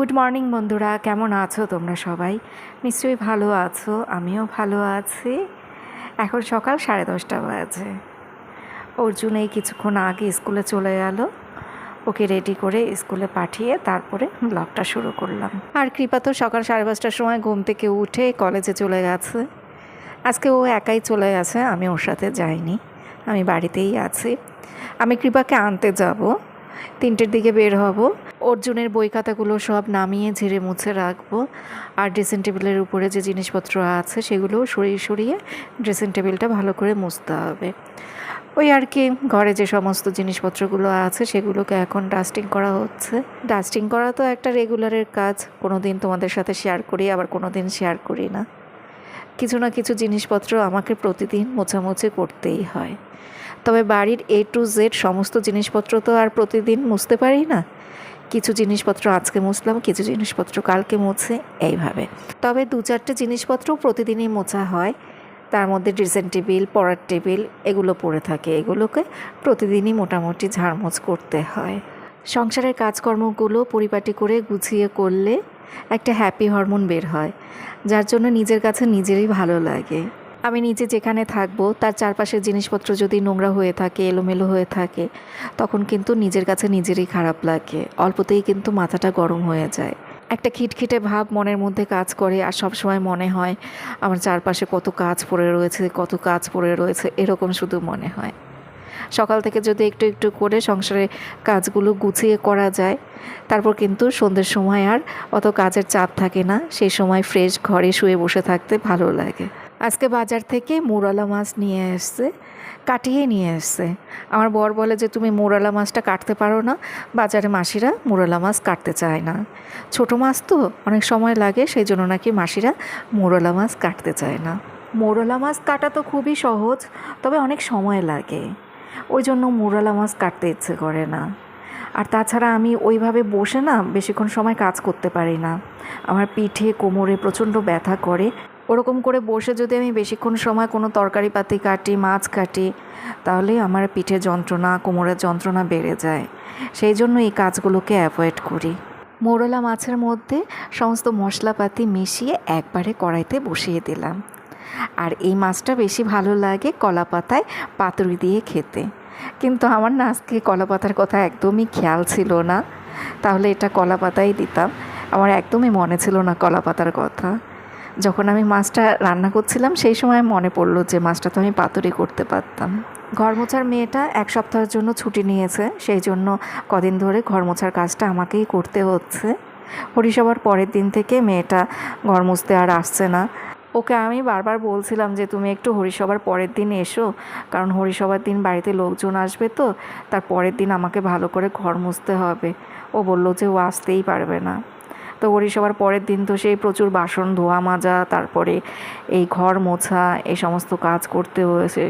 Good morning বন্ধুরা। কেমন আছো তোমরা সবাই? নিশ্চয়ই ভালো আছো, আমিও ভালো আছি। এখন সকাল সাড়ে দশটা বাজে। অর্জুন এই কিছুক্ষণ আগে স্কুলে চলে গেল ওকে রেডি করে স্কুলে পাঠিয়ে তারপরে ব্লগটা শুরু করলাম। আর কৃপা তো সকাল সাড়ে পাঁচটার সময় ঘুম থেকে উঠে কলেজে চলে গেছে। আজকে ও একাই চলে গেছে, আমি ওর সাথে যাইনি। আমি বাড়িতেই আছি। আমি কৃপাকে আনতে যাব। তিনটের দিকে বের হব। অর্জুনের বই খাতাগুলো সব নামিয়ে ঝেড়ে মুছে রাখব। আর ড্রেসিং টেবিলের উপরে যে জিনিসপত্র আছে সেগুলো সরিয়ে সরিয়ে ড্রেসিং টেবিলটা ভালো করে মুছতে হবে। ওই আর কি, ঘরে যে সমস্ত জিনিসপত্রগুলো আছে সেগুলোকে এখন ডাস্টিং করা হচ্ছে। ডাস্টিং করা তো একটা রেগুলারের কাজ কোনো দিন তোমাদের সাথে শেয়ার করি, আবার কোনো দিন শেয়ার করি না। কিছু না কিছু জিনিসপত্র আমাকে প্রতিদিন মোছামুছি করতেই হয়। তবে বাড়ির এ টু জেড সমস্ত জিনিসপত্র তো আর প্রতিদিন মুছতে পারি না। কিছু জিনিসপত্র আজকে মুছলাম, কিছু জিনিসপত্র কালকে মুছে, এইভাবে। তবে দু চারটে জিনিসপত্র প্রতিদিনই মোছা হয়। তার মধ্যে ড্রেসিং টেবিল পড়ার টেবিল এগুলো পড়ে থাকে। এগুলোকে প্রতিদিনই মোটামুটি ঝাড়মোছ করতে হয়। সংসারের কাজকর্মগুলো পরিপাটি করে গুছিয়ে করলে একটা হ্যাপি হরমোন বের হয়, যার জন্য নিজের কাছে নিজেরই ভালো লাগে। আমি নিজে যেখানে থাকব, তার চারপাশের জিনিসপত্র যদি নোংরা হয়ে থাকে, এলোমেলো হয়ে থাকে, তখন কিন্তু নিজের কাছে নিজেরই খারাপ লাগে। অল্পতেই কিন্তু মাথাটা গরম হয়ে যায়। একটা খিটখিটে ভাব মনের মধ্যে কাজ করে, আর সব সময় মনে হয়, আমার চারপাশে কত কাজ পড়ে রয়েছে, কত কাজ পড়ে রয়েছে, এরকম শুধু মনে হয়। সকাল থেকে যদি একটু একটু করে সংসারে কাজগুলো গুছিয়ে করা যায়, তারপর কিন্তু সন্ধ্যের সময় আর অত কাজের চাপ থাকে না। সেই সময় ফ্রেশ ঘরে শুয়ে বসে থাকতে ভালো লাগে। আজকে বাজার থেকে মুরালা মাছ নিয়ে এসছে, কাটিয়ে নিয়ে এসছে। আমার বর বলে যে, তুমি মোরালা মাছটা কাটতে পারো না। বাজারে মাসিরা মোরালা মাছ কাটতে চায় না। ছোট মাছ তো অনেক সময় লাগে সেই জন্য নাকি মাসিরা মোরলা মাছ কাটতে চায় না। মোরলা মাছ কাটা তো খুবই সহজ, তবে অনেক সময় লাগে। ওই জন্য মোরলা মাছ কাটতে ইচ্ছে করে না। আর তাছাড়া আমি ওইভাবে বসে না, বেশিক্ষণ সময় কাজ করতে পারি না। আমার পিঠে, কোমরে প্রচণ্ড ব্যথা করে। ওরকম করে বসে যদি আমি বেশিক্ষণ সময় কোনো তরকারি পাতি কাটি, মাছ কাটি, তাহলে আমার পিঠে যন্ত্রণা, কোমরের যন্ত্রণা বেড়ে যায়। সেই জন্য এই কাজগুলোকে অ্যাভয়েড করি। মোরলা মাছের মধ্যে সমস্ত মশলাপাতি মিশিয়ে একবারে কড়াইতে বসিয়ে দিলাম। আর এই মাছটা বেশি ভালো লাগে কলা পাতায় পাতুরি দিয়ে খেতে। কিন্তু আমার না আজকে কলা পাতার কথা একদমই খেয়াল ছিল না। তাহলে এটা কলা পাতাই দিতাম। আমার একদমই মনে ছিল না কলা পাতার কথা। যখন আমি মাছটা রান্না করছিলাম, সেই সময় মনে পড়ল যে মাছটা তো আমি পাতুরি করতে পারতাম। ঘর মোছার মেয়েটা এক সপ্তাহের জন্য ছুটি নিয়েছে, সেই জন্য কদিন ধরে ঘর মোছার কাজটা আমাকেই করতে হচ্ছে। হরিসভার পরের দিন থেকে মেয়েটা ঘর মুছতে আর আসছে না। ওকে আমি বারবার বলছিলাম যে, তুমি একটু হরিসভার পরের দিন এসো, কারণ হরিসভার দিন বাড়িতে লোকজন আসবে তো, তার পরের দিন আমাকে ভালো করে ঘর মুছতে হবে। ও বলল যে, ও আসতেই পারবে না। তো হরিসভার পরের দিন তো সেই প্রচুর বাসন, ধোয়া মাজা, তারপরে এই ঘর মোছা, এই সমস্ত কাজ করতে হয়েছে।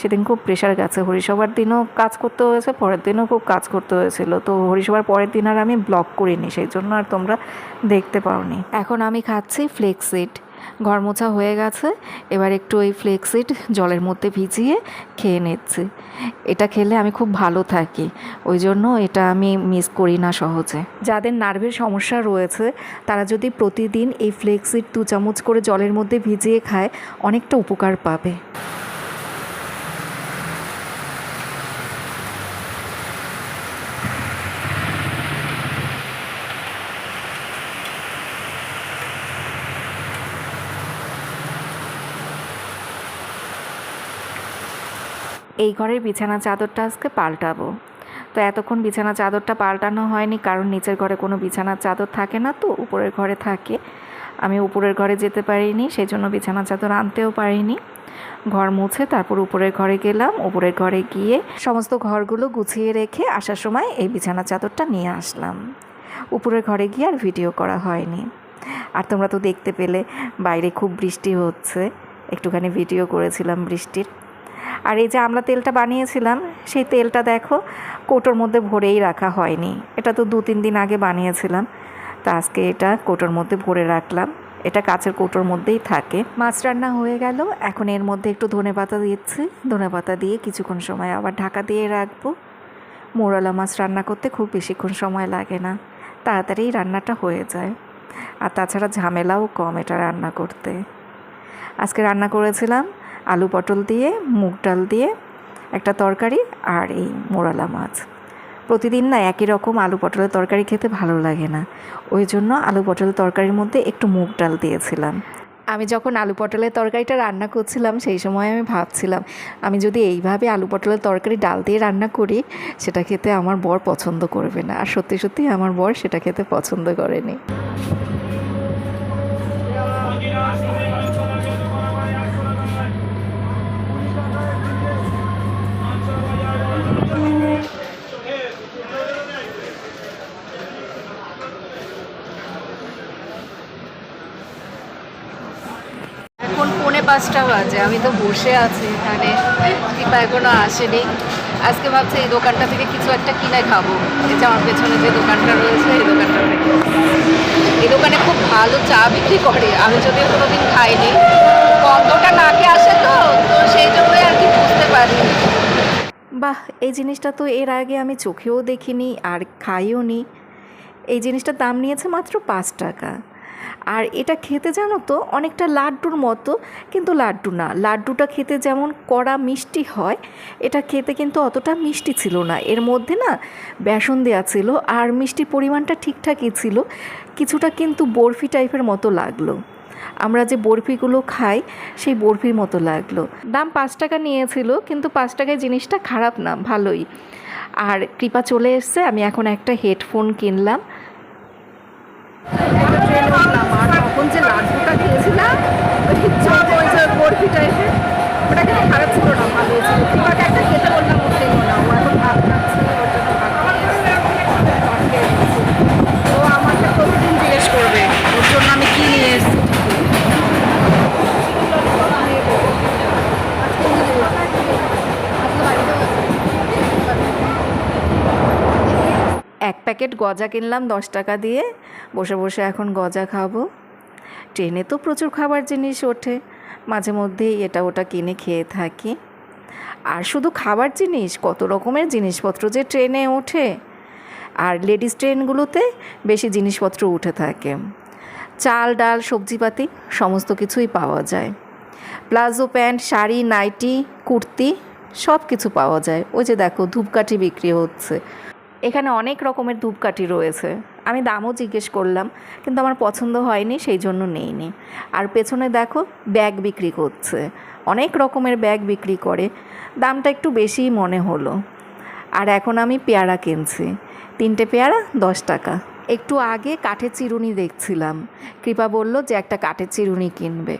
সেদিন খুব প্রেশার গেছে হরিসভার দিনও কাজ করতে হয়েছে, পরের দিনও খুব কাজ করতে হয়েছিল। তো হরিসভার পরের দিন আর আমি ব্লক করিনি, সেই জন্য আর তোমরা দেখতে পাওনি। এখন আমি খাচ্ছি ফ্লেক্সিড ঘর মোছা হয়ে গেছে। এবার একটু ওই ফ্লেক্সিড জলের মধ্যে ভিজিয়ে খেয়ে নিচ্ছি। এটা খেলে আমি খুব ভালো থাকি। ওই জন্য এটা আমি মিস করি না সহজে। যাদের নার্ভের সমস্যা রয়েছে, তারা যদি প্রতিদিন এই ফ্লেক্সিড দু চামচ করে জলের মধ্যে ভিজিয়ে খায়, অনেকটা উপকার পাবে। এই ঘরের বিছানা চাদরটা আজকে পাল্টাবো। তো এতক্ষণ বিছানা চাদরটা পাল্টানো হয়নি, কারণ নিচের ঘরে কোনো বিছানার চাদর থাকে না তো, উপরের ঘরে থাকে। আমি উপরের ঘরে যেতে পারিনি সেই জন্য বিছানা চাদর আনতেও পারিনি। ঘর মুছে তারপর উপরের ঘরে গেলাম, উপরের ঘরে গিয়ে সমস্ত ঘরগুলো গুছিয়ে রেখে আসার সময় এই বিছানা চাদরটা নিয়ে আসলাম। উপরের ঘরে গিয়ে আর ভিডিও করা হয়নি। আর তোমরা তো দেখতে পেলে, বাইরে খুব বৃষ্টি হচ্ছে। একটুখানি ভিডিও করেছিলাম বৃষ্টির। আর এই যে আমরা তেলটা বানিয়েছিলাম, সেই তেলটা দেখো কোটোর মধ্যে ভরেই রাখা হয়নি। এটা তো দু তিন দিন আগে বানিয়েছিলাম, তা আজকে এটা কোটোর মধ্যে ভরে রাখলাম। এটা কাচের কৌটোর মধ্যেই থাকে। মাছ রান্না হয়ে গেল। এখন এর মধ্যে একটু ধনে পাতা দিচ্ছি। ধনে পাতা দিয়ে কিছুক্ষণ সময় আবার ঢাকা দিয়ে রাখব। মোরালা মাছ রান্না করতে খুব বেশিক্ষণ সময় লাগে না। তাড়াতাড়ি রান্নাটা হয়ে যায়। আর তাছাড়া ঝামেলাও কম এটা রান্না করতে। আজকে রান্না করেছিলাম আলু পটল দিয়ে, মুগ ডাল দিয়ে, একটা তরকারি আর এই মোরালা মাছ। প্রতিদিন না একই রকম আলু পটলের তরকারি খেতে ভালো লাগে না। ওই জন্য আলু পটলের তরকারির মধ্যে একটু মুগ ডাল দিয়েছিলাম। আমি যখন আলু পটলের তরকারিটা রান্না করছিলাম, সেই সময় আমি ভাবছিলাম, আমি যদি এইভাবে আলু পটলের তরকারি ডাল দিয়ে রান্না করি, সেটা খেতে আমার বর পছন্দ করবে না। আর সত্যি সত্যি আমার বর সেটা খেতে পছন্দ করেনি। পাঁচটা বাজে, আমি তো বসে আছি এখানে। দীপা এখনও আসেনি। আজকে ভাবছি এই দোকানটা থেকে কিছু একটা কিনে খাব। এই যে আমার পেছনে যে দোকানটা রয়েছে, এই দোকানটা থেকে। এই দোকানে খুব ভালো চা বিক্রি করে। আমি যদিও কোনোদিন খাইনি। গন্ধটা নাকে আসে তো তো সেই জন্যই আর কি বুঝতে পারি বাহ, এই জিনিসটা তো এর আগে আমি চোখেও দেখিনি আর খাইও নি এই জিনিসটার দাম নিয়েছে মাত্র পাঁচ টাকা। আর এটা খেতে জানো তো, অনেকটা লাড্ডুর মতো, কিন্তু লাড্ডু না। লাড্ডুটা খেতে যেমন কড়া মিষ্টি হয়, এটা খেতে কিন্তু অতটা মিষ্টি ছিল না। এর মধ্যে না বেসন দেওয়া ছিল, আর মিষ্টির পরিমাণটা ঠিকঠাকই ছিল, কিছুটা কিন্তু বরফি টাইপের মতো লাগল। আমরা যে বরফিগুলো খাই, সেই বরফির মতো লাগল। দাম পাঁচ টাকা নিয়েছিল, কিন্তু পাঁচ টাকায় জিনিসটা খারাপ না, ভালোই। আর কৃপা চলে এসছে, আমি এখন একটা হেডফোন কিনলাম। যে খেয়েছিলাম ওটা কৃপাকে একটা খেতে বললাম না এখন জিজ্ঞেস করবে ওর জন্য আমি নিয়ে এসেছি এক প্যাকেট গজা কিনলাম দশ টাকা দিয়ে। বসে বসে এখন গজা খাব। ট্রেনে তো প্রচুর খাবার জিনিস ওঠে। মাঝে মধ্যেই এটা ওটা কিনে খেয়ে থাকি। আর শুধু খাবার জিনিস, কত রকমের জিনিসপত্র যে ট্রেনে ওঠে। আর লেডিস ট্রেনগুলোতে বেশি জিনিসপত্র উঠে থাকে। চাল, ডাল, সবজিপাতি, সমস্ত কিছুই পাওয়া যায়। Palazzo pant, sari, nightie, kurti সব কিছু পাওয়া যায়। ওই যে দেখো, ধূপকাঠি বিক্রি হচ্ছে। এখানে অনেক রকমের ধূপকাঠি রয়েছে। আমি দামও জিজ্ঞেস করলাম, কিন্তু আমার পছন্দ হয়নি, সেই জন্য নেইনি। আর পেছনে দেখো, ব্যাগ বিক্রি করছে অনেক রকমের ব্যাগ বিক্রি করে। দামটা একটু বেশিই মনে হলো। আর এখন আমি পেয়ারা কিনছি। তিনটে পেয়ারা, দশ টাকা। একটু আগে কাঠের চিরুনি দেখছিলাম। কৃপা বলল যে একটা কাঠের চিরুনি কিনবে।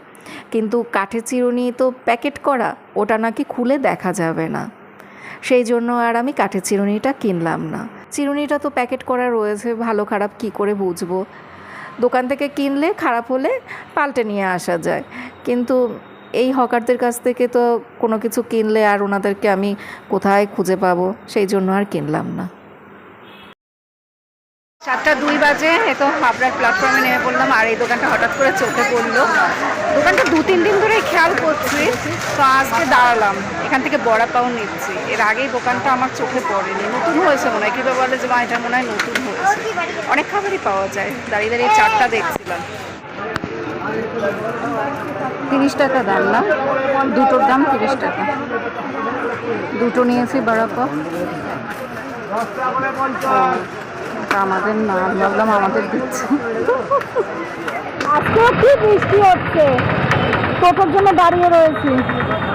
কিন্তু কাঠের চিরুনি তো প্যাকেট করা, ওটা নাকি খুলে দেখা যাবে না। সেই জন্য আর আমি কাঠের চিরুনিটা কিনলাম না। চিরুনিটা তো প্যাকেট করা রয়েছে, ভালো খারাপ কি করে বুঝব? দোকান থেকে কিনলে খারাপ হলে পাল্টে নিয়ে আসা যায়। কিন্তু এই হকারদের কাছ থেকে তো কোনো কিছু কিনলে আর ওনাদেরকে আমি কোথায় খুঁজে পাবো? সেই জন্য আর কিনলাম না। সাতটা দুই বাজে, এ তো হাবড়ার প্ল্যাটফর্মে নেমে পড়লাম, আর এই দোকানটা হঠাৎ করে চোখে পড়ল। দোকানটা দু তিন দিন খেয়াল করছি, তো আজকে দাঁড়ালাম। এখান থেকে বড়া পাও নিচ্ছি। এর আগেই দোকানটা আমার চোখে পড়েনি। নতুন হয়েছে মনে হয়। কীভাবে বলে যে মা এটা মনে হয় নতুন হয়েছে। অনেক খাবারই পাওয়া যায়। দাঁড়িয়ে দাঁড়িয়ে চারটা দেখছিলাম। তিরিশ টাকা দাম না? দুটোর দাম তিরিশ টাকা। দুটো নিয়েছি বড়া পাও। এটা আমাদের না ভাবলাম আমাদের দিচ্ছে। আজকেও কি বৃষ্টি হচ্ছে। টোটোর জন্য দাঁড়িয়ে রয়েছি।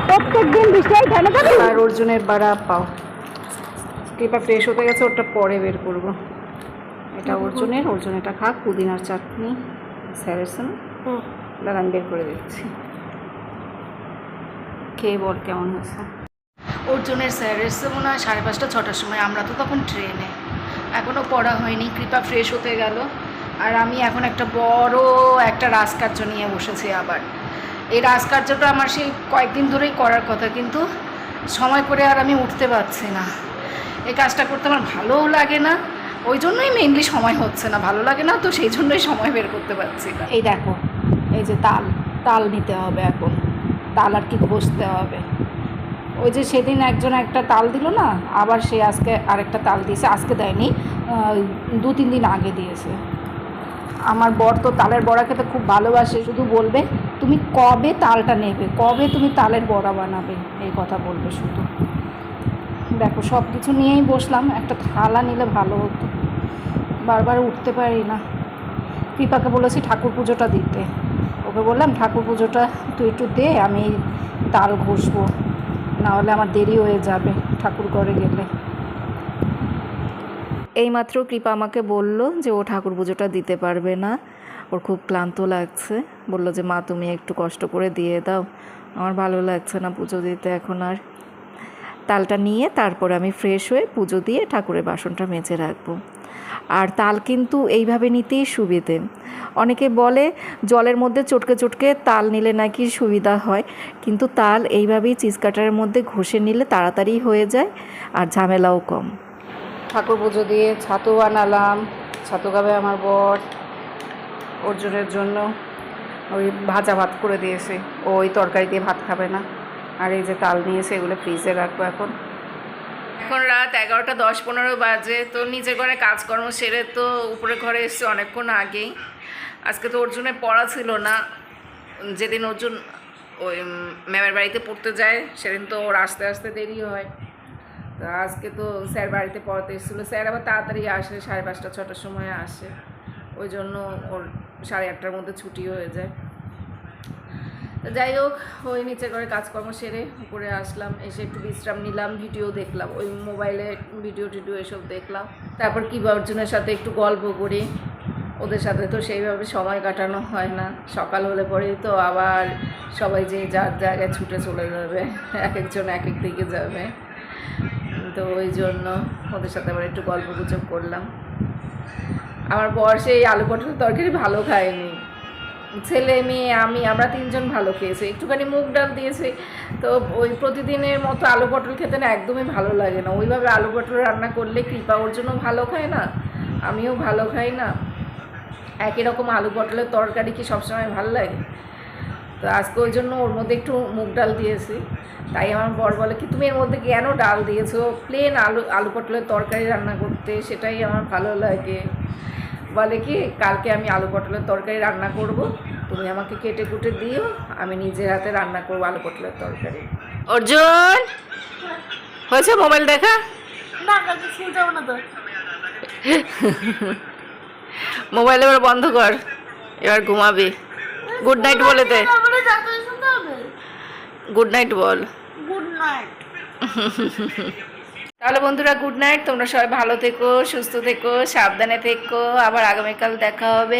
প্রত্যেক দিন বৃষ্টি ধ্যানে আর অর্জুনের বাড়া পাও। কৃপা ফ্রেশ হতে গেছে ওটা পরে বের করব। এটা অর্জুনের অর্জুন এটা খা পুদিনার চাটনি স্যারেসন। দাঁড়া আমি বের করে দিচ্ছি। খেয়ে বল কেমন হয়েছে? অর্জুনের স্যার এসছে মনে হয় সাড়ে পাঁচটা ছটার সময়। আমরা তো তখন ট্রেনে এখনও পড়া হয়নি কৃপা ফ্রেশ হতে গেল। আর আমি এখন একটা বড় একটা রাজকার্য নিয়ে বসেছি আবার। এই রাজকার্যটা আমার সেই কয়েকদিন ধরেই করার কথা, কিন্তু সময় করে আর আমি উঠতে পারছি না। এই কাজটা করতে আমার ভালোও লাগে না, ওই জন্যই মেনলি সময় হচ্ছে না। ভালো লাগে না তো সেই জন্যই সময় বের করতে পারছি না। এই দেখো, এই যে তাল তাল নিতে হবে এখন। তাল আর কি বসতে হবে। ওই যে সেদিন একজন একটা তাল দিল না, আবার সে আজকে আরেকটা তাল দিয়েছে, আজকে দেয়নি দু তিন দিন আগে দিয়েছে। আমার বর তো তালের বড়া খেতে খুব ভালোবাসে, শুধু বলবে, তুমি কবে তালটা নেবে? কবে তুমি তালের বড়া বানাবে? এই কথা বলবে শুধু। দেখো সব কিছু নিয়েই বসলাম, একটা থালা নিলে ভালো হতো। বারবার উঠতে পারি না। কৃপাকে বলেছি ঠাকুর পুজোটা দিতে। ওকে বললাম, ঠাকুর পুজোটা তুই একটু দে, আমি তাল ঘষবো। নাহলে আমার দেরি হয়ে যাবে ঠাকুর ঘরে গেলে। এইমাত্র কৃপা আমাকে বলল যে ও ঠাকুর পুজোটা দিতে পারবে না। ওর খুব ক্লান্ত লাগছে। বলল যে, মা, তুমি একটু কষ্ট করে দিয়ে দাও। আমার ভালো লাগছে না পুজো দিতে এখন আর। তালটা নিয়ে তারপরে আমি ফ্রেশ হয়ে পুজো দিয়ে ঠাকুরের বাসনটা মেজে রাখব। আর তাল কিন্তু এইভাবে নিতেই সুবিধে। অনেকে বলে, জলের মধ্যে চটকে চটকে তাল নিলে নাকি সুবিধা হয়। কিন্তু তাল এইভাবেই চিজ কাটারের মধ্যে ঘষে নিলে তাড়াতাড়ি হয়ে যায়, আর ঝামেলাও কম। ঠাকুর পুজো দিয়ে ছাতু বানালাম। ছাতু খাবে আমার বর। অর্জুনের জন্য ওই ভাজা ভাত করে দিয়েছে। ওই তরকারি দিয়ে ভাত খাবে না। আর এই যে তাল নিয়েছে, এগুলো ফ্রিজে রাখব এখন। এখন রাত এগারোটা দশ পনেরো বাজে, তো নিজের ঘরে কাজকর্ম সেরে তো উপরে ঘরে এসছে অনেকক্ষণ আগেই। আজকে তো অর্জুনের পড়া ছিল না। যেদিন অর্জুন ওই ম্যামের বাড়িতে পড়তে যায়, সেদিন তো ওর আসতে আসতে দেরি হয়। তো আজকে তো স্যার বাড়িতে পড়াতে এসেছিল। স্যার আবার তাড়াতাড়ি আসে সাড়ে পাঁচটা, ছটার সময় আসে। ওই জন্য ওর সাড়ে আটটার মধ্যে ছুটি হয়ে যায়। তো যাই হোক, ওই নিচে করে কাজকর্ম সেরে উপরে আসলাম। এসে একটু বিশ্রাম নিলাম, ভিডিও দেখলাম। ওই মোবাইলে ভিডিও টিডিও এসব দেখলাম। তারপর কি অর্জুনের সাথে একটু গল্প করি। ওদের সাথে তো সেইভাবে সময় কাটানো হয় না। সকাল হলে পরেই তো আবার সবাই যে যার জায়গায় ছুটে চলে যাবে, এক একজন এক এক দিকে যাবে। তো ওই জন্য ওদের সাথে আবার একটু গল্প গুজব করলাম। আমার বর সেই আলু পটল তরকারি ভালো খায়নি। ছেলে, মেয়ে, আমি, আমরা তিনজন ভালো খেয়েছি। একটুখানি মুগ ডাল দিয়েছি, তো ওই প্রতিদিনের মতো আলু পটল খেতে না একদমই ভালো লাগে না। ওইভাবে আলু পটল রান্না করলে কৃপা ওর জন্য ভালো খায় না, আমিও ভালো খাই না। একই রকম আলু পটলের তরকারি কি সবসময় ভালো লাগে? তো আজকে ওই জন্য ওর মধ্যে একটু মুগ ডাল দিয়েছি। তাই আমার বর বলে কি তুমি এর মধ্যে কেন ডাল দিয়েছ? প্লেন আলু আলু পটলের তরকারি রান্না করতে সেটাই আমার ভালো লাগে। বলে কি কালকে আমি আলু পটলের তরকারি রান্না করব। তুমি আমাকে কেটে কুটে দিও আমি নিজের হাতে রান্না করব আলু পটলের তরকারি। অর্জুন হয়েছে মোবাইল দেখা? না কালকে স্কুল যাব না তো। মোবাইল এবার বন্ধ কর এবার ঘুমাবি। গুড নাইট বলে দে। হবে? গুড নাইট বল। গুড নাইট তাহলে বন্ধুরা গুড নাইট তোমরা সবাই ভালো থেকো সুস্থ থেকো সাবধানে থেকো। আবার আগামীকাল দেখা হবে।